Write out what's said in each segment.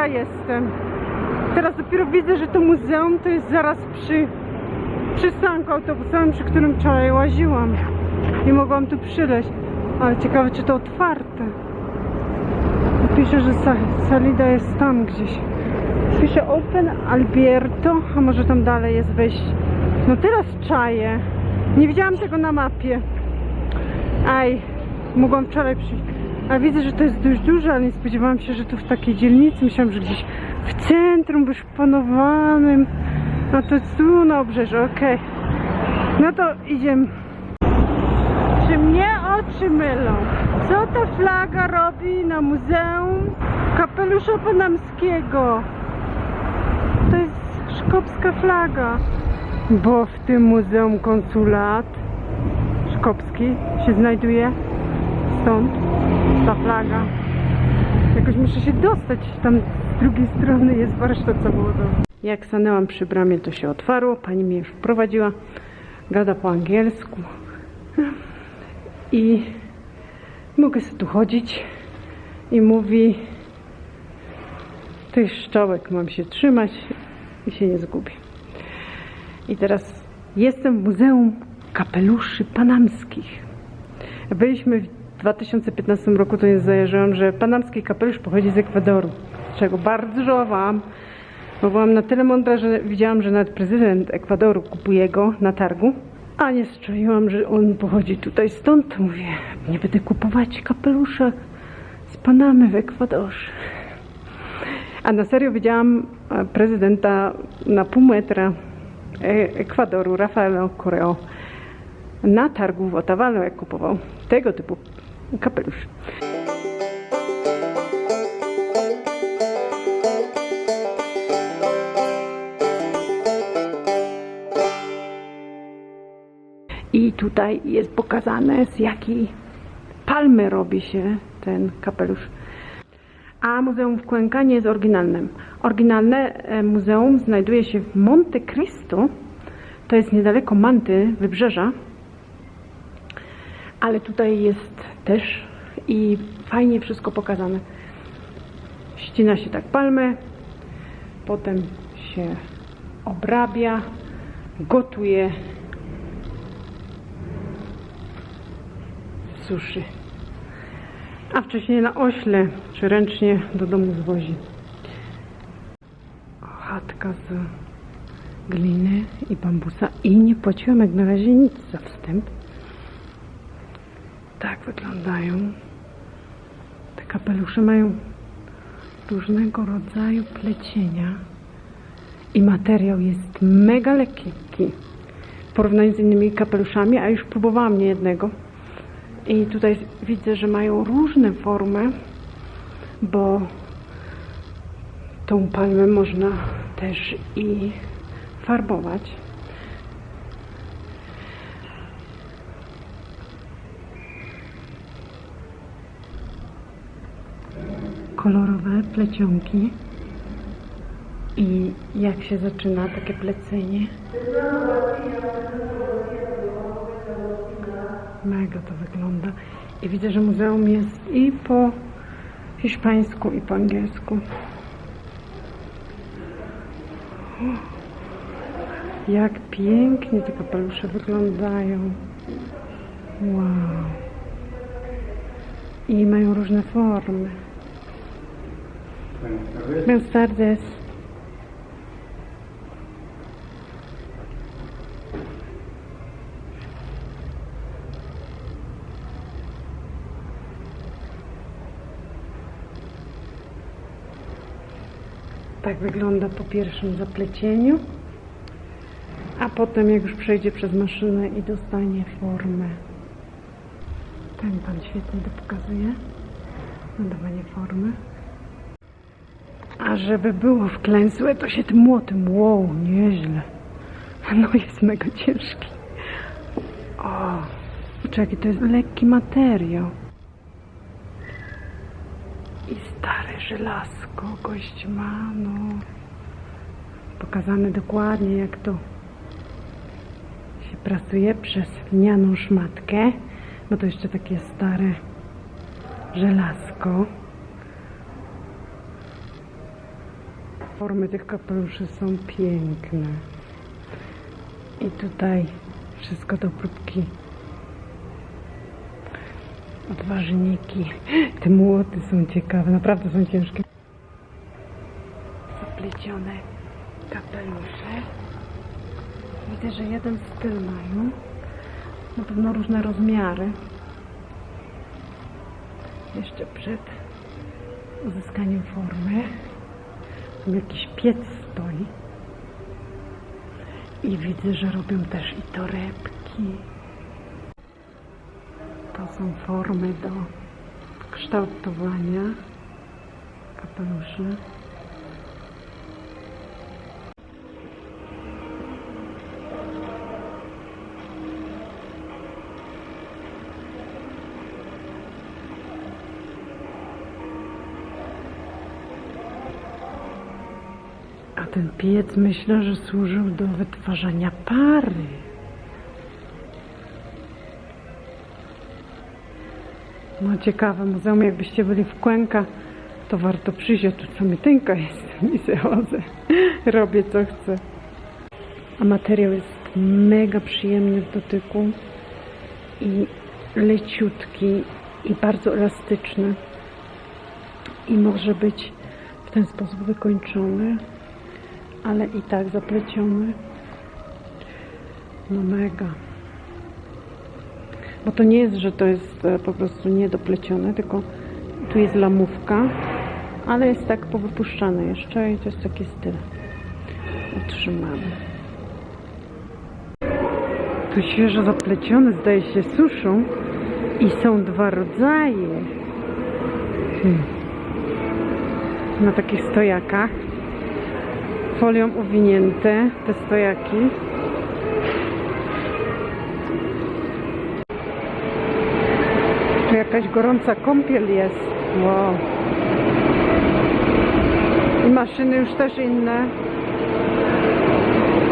Dobra jestem. Teraz dopiero widzę, że to muzeum to jest zaraz przy przystanku autobusowym, przy którym wczoraj łaziłam. I mogłam tu przyleść. Ale ciekawe, czy to otwarte. Pisze, że sa salida jest tam gdzieś. Pisze Open Alberto, a może tam dalej jest wejście. No teraz czaję. Nie widziałam tego na mapie. Aj, mogłam wczoraj przyjść. A widzę, że to jest dość duże, ale nie spodziewałam się, że tu w takiej dzielnicy. Myślałam, że gdzieś w centrum, wyszpanowanym. A to jest tu na obrzeżu, okej. No to idziemy. Czy mnie oczy mylą? Co ta flaga robi na Muzeum Kapelusza Panamskiego? To jest szkopska flaga. Bo w tym muzeum konsulat szkopski się znajduje. Stąd ta flaga. Jakoś muszę się dostać. Tam z drugiej strony jest warsztat zawodowy. Jak stanęłam przy bramie, to się otwarło. Pani mnie już wprowadziła. Gada po angielsku. I mogę sobie tu chodzić. I mówi tych szczołek mam się trzymać i się nie zgubię. I teraz jestem w Muzeum Kapeluszy Panamskich. Byliśmy w 2015 roku, to nie zajarzyłam, że panamski kapelusz pochodzi z Ekwadoru, czego bardzo żałowałam, bo byłam na tyle mądra, że widziałam, że nawet prezydent Ekwadoru kupuje go na targu, a nie strzeliłam, że on pochodzi tutaj stąd. Mówię, nie będę kupować kapelusza z Panamy w Ekwadorze. A na serio widziałam e, prezydenta na pół metra e, Ekwadoru, Rafaela Correo, na targu w Otavalo, jak kupował tego typu kapelusz. I tutaj jest pokazane, z jakiej palmy robi się ten kapelusz. A muzeum w Cuenca nie jest oryginalnym. Oryginalne e, muzeum znajduje się w Monte Cristo. To jest niedaleko Manty, wybrzeża. Ale tutaj jest też i fajnie wszystko pokazane. Ścina się tak palmę, potem się obrabia, gotuje, suszy. A wcześniej na ośle, czy ręcznie do domu zwozi. Chatka z gliny i bambusa i nie płaciłam jak na razie nic za wstęp. Wyglądają. Te kapelusze mają różnego rodzaju plecienia i materiał jest mega lekki w porównaniu z innymi kapeluszami, a już próbowałam niejednego. I tutaj widzę, że mają różne formy, bo tą palmę można też i farbować. Kolorowe plecionki. I jak się zaczyna takie plecenie? Mega to wygląda. I widzę, że muzeum jest i po hiszpańsku, i po angielsku. Jak pięknie te kapelusze wyglądają. Wow. I mają różne formy. Buenas tardes. Tak wygląda po pierwszym zaplecieniu, a potem jak już przejdzie przez maszynę i dostanie formę. Ten pan świetnie to pokazuje. Nadawanie formy. A żeby było wklęsłe, to się tym młotem. Wow, nieźle. No jest mega ciężki. O, czekaj, to jest lekki materiał. I stare żelazko gość ma, no. Pokazane dokładnie, jak to się pracuje przez lnianą szmatkę, bo to jeszcze takie stare żelazko. Formy tych kapeluszy są piękne. I tutaj wszystko do próbki. Odważniki. Te młoty są ciekawe, naprawdę są ciężkie. Zaplecione kapelusze. Widzę, że jeden styl mają. Na pewno różne rozmiary. Jeszcze przed uzyskaniem formy. Jakiś piec stoi. I widzę, że robią też i torebki. To są formy do kształtowania kapeluszy. Ten piec myślę, że służył do wytwarzania pary. No ciekawe muzeum, jakbyście byli w Kłęka, to warto przyjść, tu samotynka jestem i se chodzę. Robię co chcę. A materiał jest mega przyjemny w dotyku i leciutki i bardzo elastyczny i może być w ten sposób wykończony, ale i tak zapleciony. No mega. Bo to nie jest, że to jest e, po prostu niedoplecione, tylko tu jest lamówka, ale jest tak powypuszczane jeszcze i to jest taki styl utrzymany. Tu świeżo zaplecione, zdaje się, suszą i są dwa rodzaje. Hmm. Na takich stojakach. Folią uwinięte te stojaki. Tu jakaś gorąca kąpiel jest. Wow. I maszyny już też inne.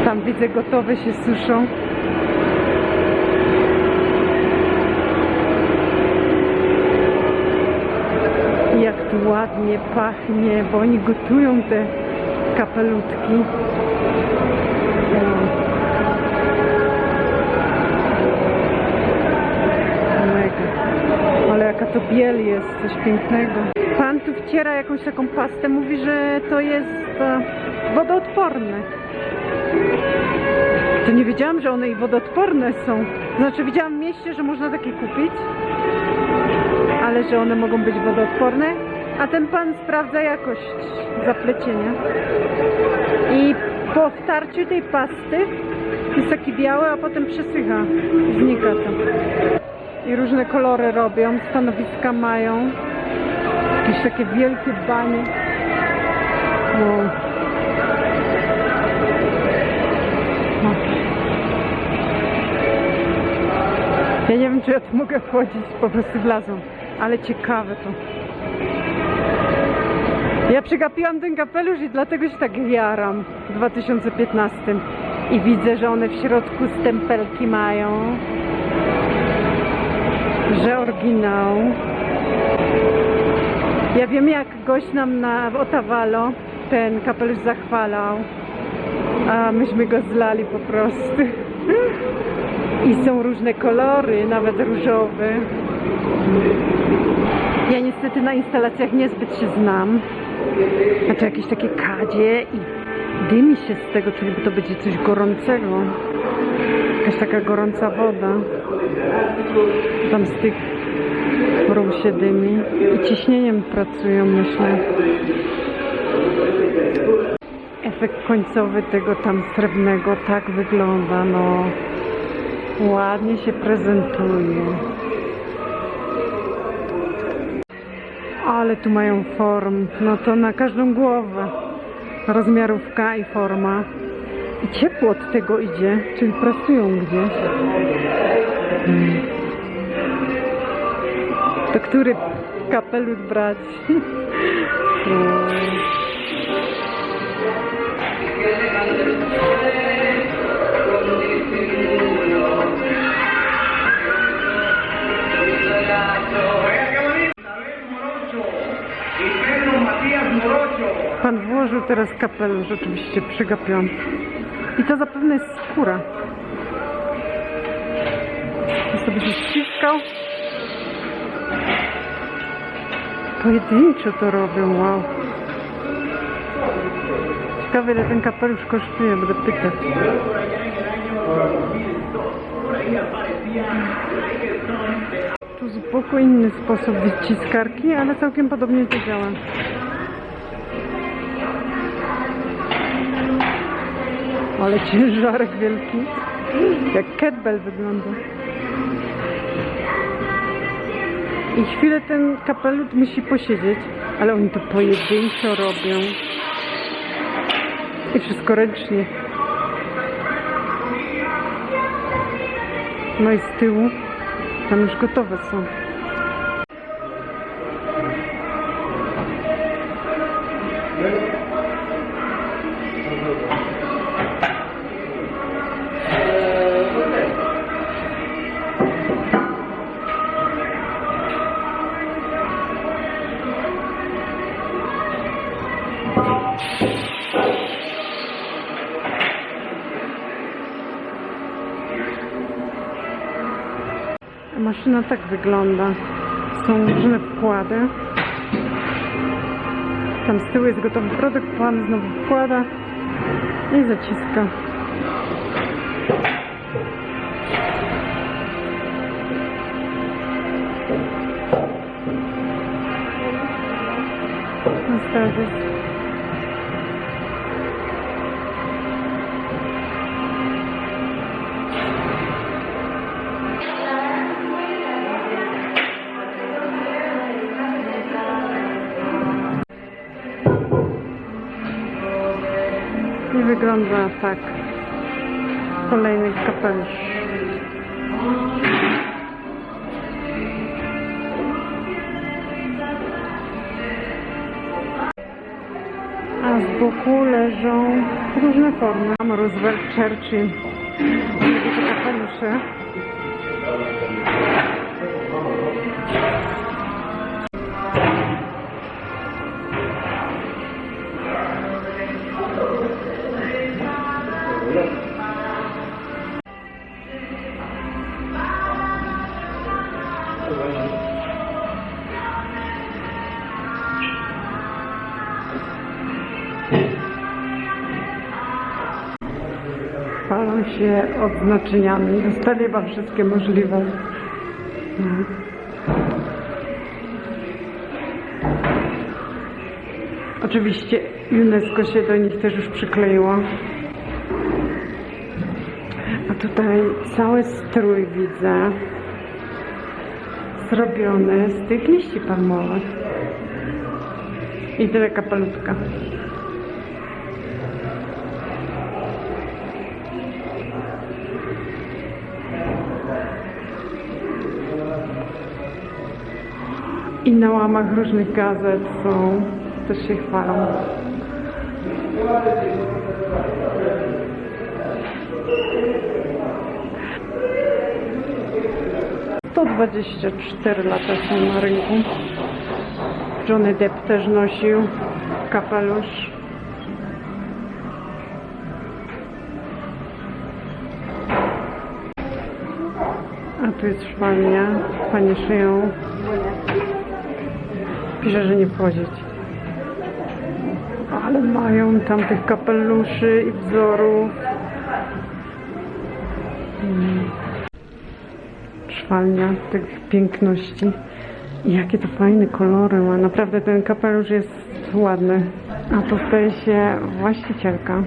Tam widzę gotowe się suszą. Jak tu ładnie pachnie, bo oni gotują te kapelutki. Ale jaka to biel jest, coś pięknego. Pan tu wciera jakąś taką pastę, mówi, że to jest e, wodoodporne. To nie wiedziałam, że one i wodoodporne są. Znaczy widziałam w mieście, że można takie kupić, ale że one mogą być wodoodporne. A ten pan sprawdza jakość zaplecienia. I po wtarciu tej pasty jest taki biały, a potem przesycha. Znika to. I różne kolory robią, stanowiska mają. Jakieś takie wielkie banie. Wow. No. Ja nie wiem, czy ja tu mogę wchodzić, po prostu wlazłam. Ale ciekawe to. Ja przegapiłam ten kapelusz i dlatego się tak jaram w 2015. I widzę, że one w środku stempelki mają. Że oryginał. Ja wiem, jak gość nam na w ten kapelusz zachwalał. A myśmy go zlali po prostu. I są różne kolory, nawet różowy. Ja niestety na instalacjach niezbyt się znam. Znaczy jakieś takie kadzie i dymi się z tego, czyli to będzie coś gorącego. Jakaś taka gorąca woda. Tam z tych rów się dymi. I ciśnieniem pracują, myślę. Efekt końcowy tego tam srebrnego tak wygląda, no. Ładnie się prezentuje. Ale tu mają form. No to na każdą głowę. Rozmiarówka i forma. I ciepło od tego idzie, czyli pracują gdzieś. Hmm. To który kapelut brać? Hmm. Pan włożył teraz kapelusz, oczywiście przegapiłam. I to zapewne jest skóra. I sobie się ściskał. Pojedynczo to robią, wow. Ciekawe ile ten kapelusz kosztuje, będę pytać. Tu zupełnie inny sposób wyciskarki, ale całkiem podobnie to działa. Ale ciężarek wielki. Jak kettlebell wygląda. I chwilę ten kapelut musi posiedzieć, ale oni to pojedynczo robią. I wszystko ręcznie. No i z tyłu tam już gotowe są. Maszyna tak wygląda. Są różne wkłady. Tam z tyłu jest gotowy produkt, pan znowu wkłada i zaciska. No I wygląda tak. Kolejny kapelusz. A z boku leżą różne formy. Roosevelt, Churchill. Kapelusze. Chwalą się odznaczeniami. Dostali chyba wszystkie możliwe. Oczywiście UNESCO się do nich też już przykleiło. A tutaj cały strój widzę zrobiony z tych liści palmowych. I tyle kapelutka. I na łamach różnych gazet są, też się chwalą. To 24 lata są na rynku. Johnny Depp też nosił kapelusz. A tu jest szwalnia. Panie szyją. Pisze, że nie wchodzić. Ale mają tam tych kapeluszy i wzorów. Mm. Szwalnia tych piękności. I jakie to fajne kolory ma. Naprawdę ten kapelusz jest ładny. A to staje się właścicielka.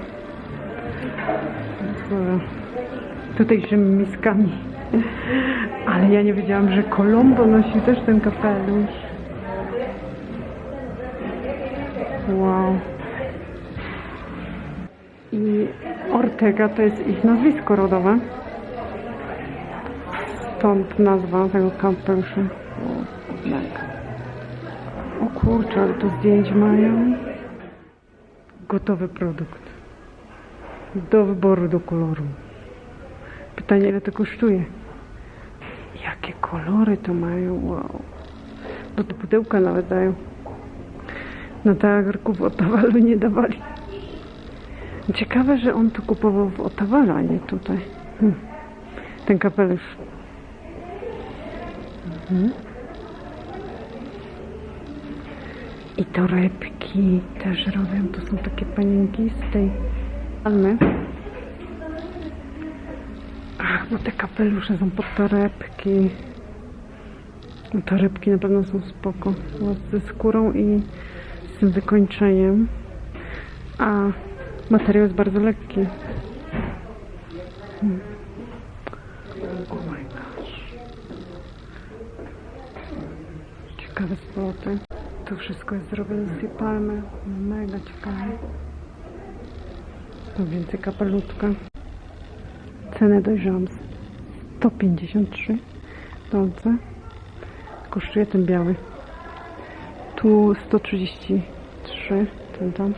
Z miskami. Ale ja nie wiedziałam, że Colombo nosi też ten kapelusz. Wow. I Ortega to jest ich nazwisko rodowe. Stąd nazwa tego kapelusza. O, kurczę, ale tu zdjęć mają. Gotowy produkt. Do wyboru, do koloru. Pytanie, ile to kosztuje? Jakie kolory to mają? Wow. Do pudełka nawet dają. Na targu w Otawalu nie dawali. Ciekawe, że on to kupował w Otawalu, a nie tutaj. Hmm. Ten kapelusz. Mhm. I torebki też robią. To są takie panienki z tej palmy. Ach, bo te kapelusze są pod torebki. No, Torebki na pewno są spoko. Ze skórą i tym wykończeniem. A materiał jest bardzo lekki. Hmm. Oh my gosh. Ciekawe spoty. To wszystko jest zrobione z tej palmy. Mega ciekawe. Tu więcej kapelutka. Cenę dojrzałam 153 dolce. Kosztuje ten biały. Tu 133, ten tam.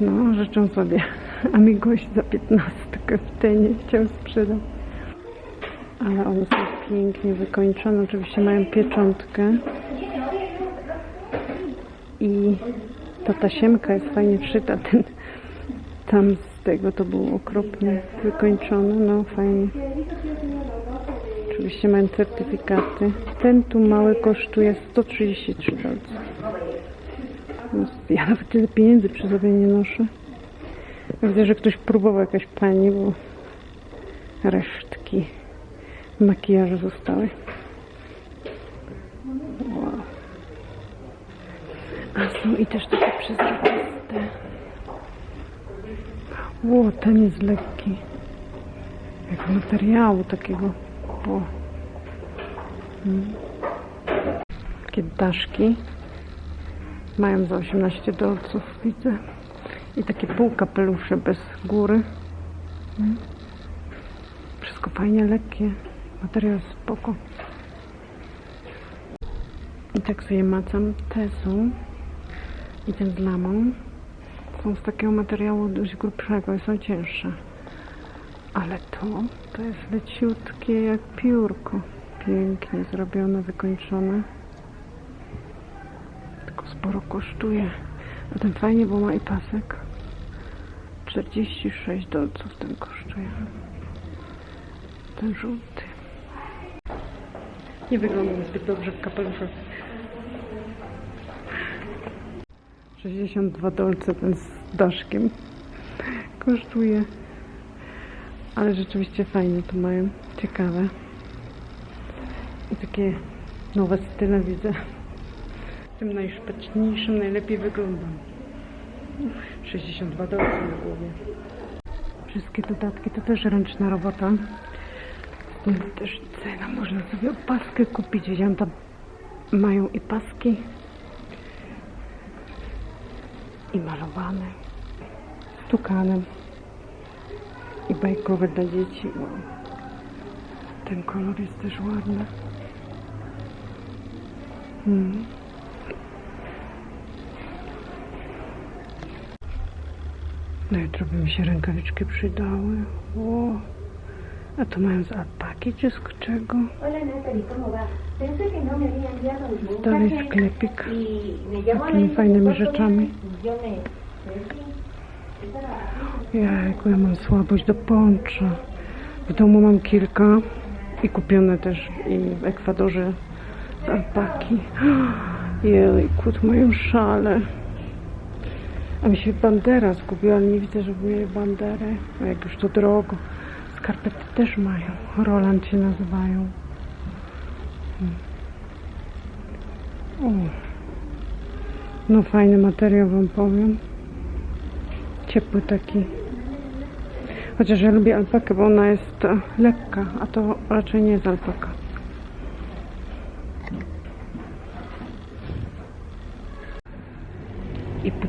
No, życzę sobie. A mi gość za 15 w tenie chciał sprzedać. Ale one są pięknie wykończone. Oczywiście mają pieczątkę. I ta tasiemka jest fajnie wszyta. Ten tam z tego to było okropnie wykończone. No fajnie. Oczywiście mają certyfikaty. Ten tu mały kosztuje 133 dolce. Ja nawet tyle pieniędzy przy sobie nie noszę. Widzę, że ktoś próbował jakaś pani, bo resztki makijażu zostały. Wow. A są i też takie przezroczyste. Ło, ten jest lekki. Jak materiału takiego. Takie daszki. Mają za 18 dolców, widzę. I takie półkapelusze bez góry. Mm. Wszystko fajnie lekkie. Materiał spoko. I tak sobie macam. Te są. I ten z lamą. Są z takiego materiału dość grubszego i są cięższe. Ale to, to jest leciutkie jak piórko. Pięknie zrobione, wykończone. Tylko sporo kosztuje. A ten fajnie, bo ma i pasek. 46 dolców ten kosztuje. Ten żółty. Nie wygląda zbyt dobrze w kapeluszu. 62 dolce ten z daszkiem kosztuje. Ale rzeczywiście fajnie to mają. Ciekawe. Takie nowe style widzę. Tym najszpeczniejszym najlepiej wyglądam. 62 dolce na głowie. Wszystkie dodatki to też ręczna robota. Stąd też cena. Można sobie opaskę kupić. Widziałam tam mają i paski. I malowane. Z tukanem. I bajkowe dla dzieci. Ten kolor jest też ładny. Mm. No jutro by mi się rękawiczki przydały. O. A to mają z alpaki czy z czego? Dalej sklepik. llamó Takimi fajnymi rzeczami. Jajku, ja mam słabość do poncza. W domu mam kilka i kupione też i w Ekwadorze z alpaki. Jejku, mają szale. A mi się bandera zgubiła, ale nie widzę, żeby mieli banderę. A jak już to drogo. Skarpety też mają. Roland się nazywają. Hmm. No fajny materiał wam powiem. Ciepły taki. Chociaż ja lubię alpakę, bo ona jest lekka, a to raczej nie jest alpaka.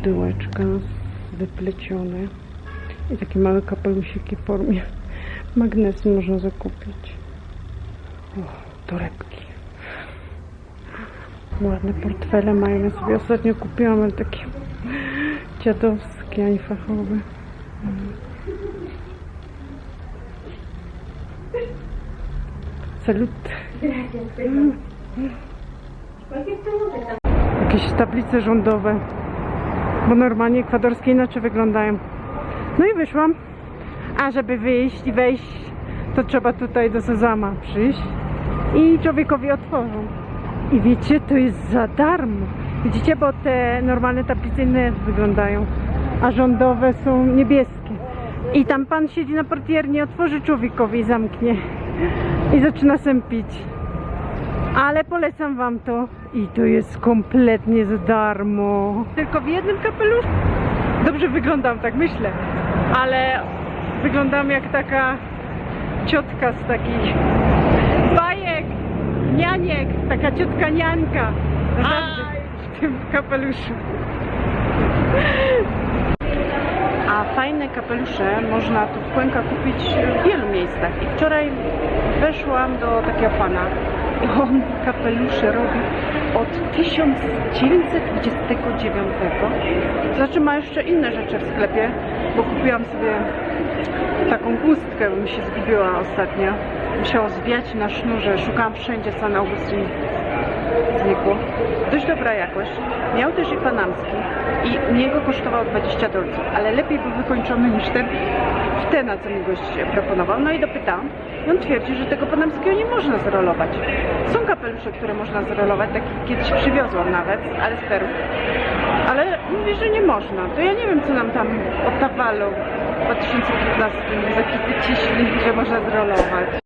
I pudełeczka wyplecione. I takie małe kapelusiki w formie magnesu można zakupić. O, torebki. Ładne portfele mają. Ja sobie ostatnio kupiłam, ale takie dziadowskie, a nie fachowe. Salut. Pregunta está... Jakieś tablice rządowe. Bo normalnie ekwadorskie inaczej wyglądają. No i wyszłam. A żeby wyjść i wejść, to trzeba tutaj do Sezama przyjść. I człowiekowi otworzą. I wiecie, to jest za darmo. Widzicie, bo te normalne tablice inne wyglądają, a rządowe są niebieskie. I tam pan siedzi na portierni, otworzy człowiekowi i zamknie. I zaczyna sępić. Ale polecam wam to. I to jest kompletnie za darmo. Tylko w jednym kapeluszu. Dobrze wyglądam, tak myślę. Ale wyglądam jak taka ciotka z takich bajek, nianiek. Taka ciotka nianka. Naprawdę w tym kapeluszu. A fajne kapelusze można tu w Kłęka kupić w wielu miejscach. I wczoraj weszłam do takiego pana on kapelusze robi od 1929. Znaczy ma jeszcze inne rzeczy w sklepie, bo kupiłam sobie taką chustkę, bo mi się zgubiła ostatnio. Musiało zwiać na sznurze, szukałam wszędzie San Augustyn znikło. Dość dobra jakość. Miał też i panamski i niego kosztował 20 dolców, ale lepiej był wykończony niż ten w ten, na co mi gość proponował. No i dopytałam i on twierdzi, że tego panamskiego nie można zrolować. Są kapelusze, które można zrolować, taki kiedyś przywiozłam nawet, ale z Peru. Ale mówi, że nie można. To ja nie wiem, co nam tam otawalo w 2015 za ciśli, że można zrolować.